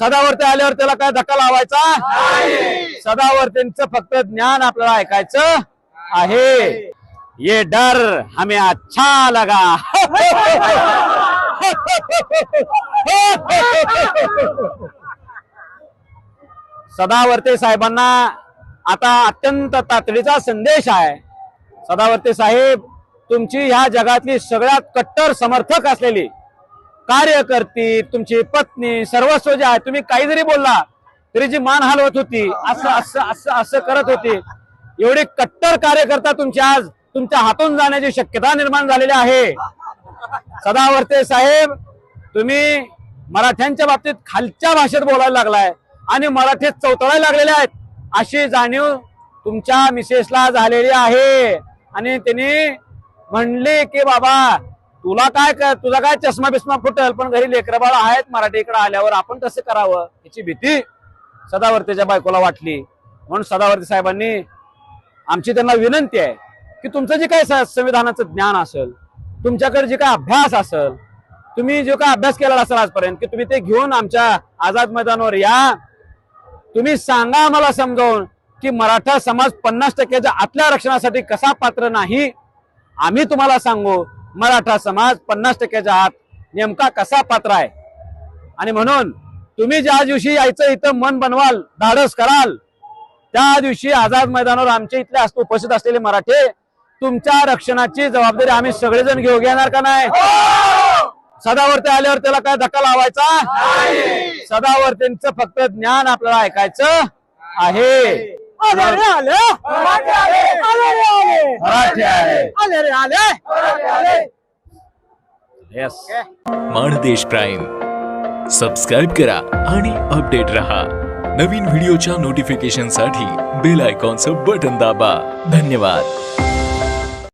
सदावर्ती आल्यावर त्याला काय धक्का लावायचा? सदावर्तींचं फक्त ज्ञान आपल्याला ऐकायचं आहे. ये डर हमें अच्छा लगा. सदावर्ते साहेबांना आता अत्यंत तातडीचा संदेश आहे. सदावर्ते साहेब तुमची ह्या जगातली सगळ्यात कट्टर समर्थक असलेली कार्यकर्ती तुमची पत्नी सर्वस्व जे आहे तुम्ही काही जरी बोलला तरी जी मान हलवत होती असं असं असं असं करत होती. एवढे कट्टर कार्यकर्ता तुमची आज तुमच्या हातून जाण्याची शक्यता निर्माण झालेली आहे. सदावर्ते साहेब तुम्ही मराठ्यांच्या बाबतीत खालच्या भाषेत बोलायला लागलाय आणि मराठीत चौतळायला लागलेले आहेत. अशी जाणीव तुमच्या मिसेसला झालेली आहे. आणि त्यांनी म्हणले की बाबा तुला काय कर तुझा काय चष्मा बिस्मा फुटल पण घरी लेकरबाळ आहेत मराठी इकडे आल्यावर आपण कसं करावं. याची भीती सदावर्तीच्या बायकोला वाटली. म्हणून सदावर्ती साहेबांनी आमची त्यांना विनंती आहे की तुमचं जे काय स- संविधानाचं ज्ञान असेल तुमच्याकडे जे काय अभ्यास असेल तुम्ही जो काय अभ्यास केलेला असेल आजपर्यंत की तुम्ही ते घेऊन आमच्या आझाद मैदानावर या. तुम्ही सांगा आम्हाला समजावून की मराठा समाज पन्नास टक्क्याच्या आतल्या आरक्षणासाठी कसा पात्र नाही. आम्ही तुम्हाला सांगू मराठा समाज पन्नास टक्क्याच्या आत नेमका कसा पात्र आहे? आणि म्हणून तुम्ही ज्या दिवशी यायचं इथं मन बनवाल धाडस कराल त्या दिवशी आझाद मैदानावर आमच्या इथले असतो उपस्थित असलेले मराठे तुमच्या रक्षणाची जबाबदारी आम्ही सगळेजण घेऊ घेणार का नाही? सदावर्ती आल्यावर त्याला काय धक्का लावायचा? सदावर्तींचं फक्त ज्ञान आपल्याला ऐकायचं आहे. आले रे आले. आले. आले आले. आले. Yes Mandesh prime. सबस्क्राईब करा आणि अपडेट रहा. नवीन व्हिडिओच्या नोटिफिकेशनसाठी बेल आयकॉनचं बटन दाबा. धन्यवाद.